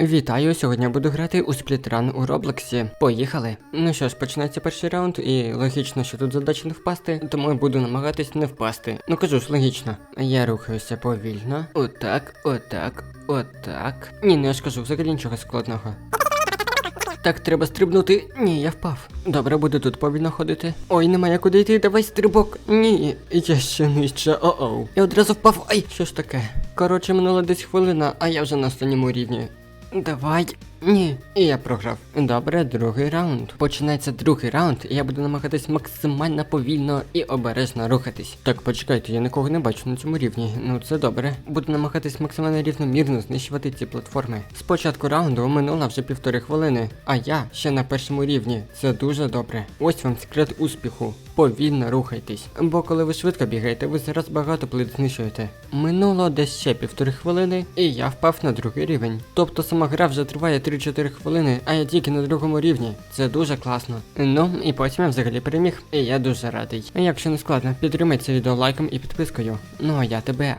Вітаю! Сьогодні буду грати у сплітран у Роблоксі. Поїхали. Ну що ж, починається перший раунд, і логічно, що тут задача не впасти, тому я буду намагатись не впасти. Ну кажу ж, логічно. Я рухаюся повільно. Отак, отак, отак. Ні, ну я ж кажу, взагалі нічого складного. Так, треба стрибнути. Ні, я впав. Добре, буду тут повільно ходити. Ой, немає куди йти, давай стрибок. Ні, я ще нижче, о-оу. Я одразу впав. Ай, що ж таке? Коротше, минула десь хвилина, а я вже на останньому рівні. Давай. Ні, і я програв. Добре, другий раунд. Починається другий раунд, і я буду намагатись максимально повільно і обережно рухатись. Так, почекайте, я нікого не бачу на цьому рівні. Ну це добре. Буду намагатись максимально рівномірно знищувати ці платформи. Спочатку раунду минула вже півтори хвилини, а я ще на першому рівні. Це дуже добре. Ось вам секрет успіху. Повільно рухайтесь. Бо коли ви швидко бігаєте, ви зараз багато плит знищуєте. Минуло десь ще півтори хвилини, і я впав на другий рівень. Тобто сама гра вже триває 3-4 хвилини, а я тільки на другому рівні. Це дуже класно. Ну і потім я взагалі переміг, і я дуже радий. Якщо не складно, підтримай це відео лайком і підпискою. Ну а я тебе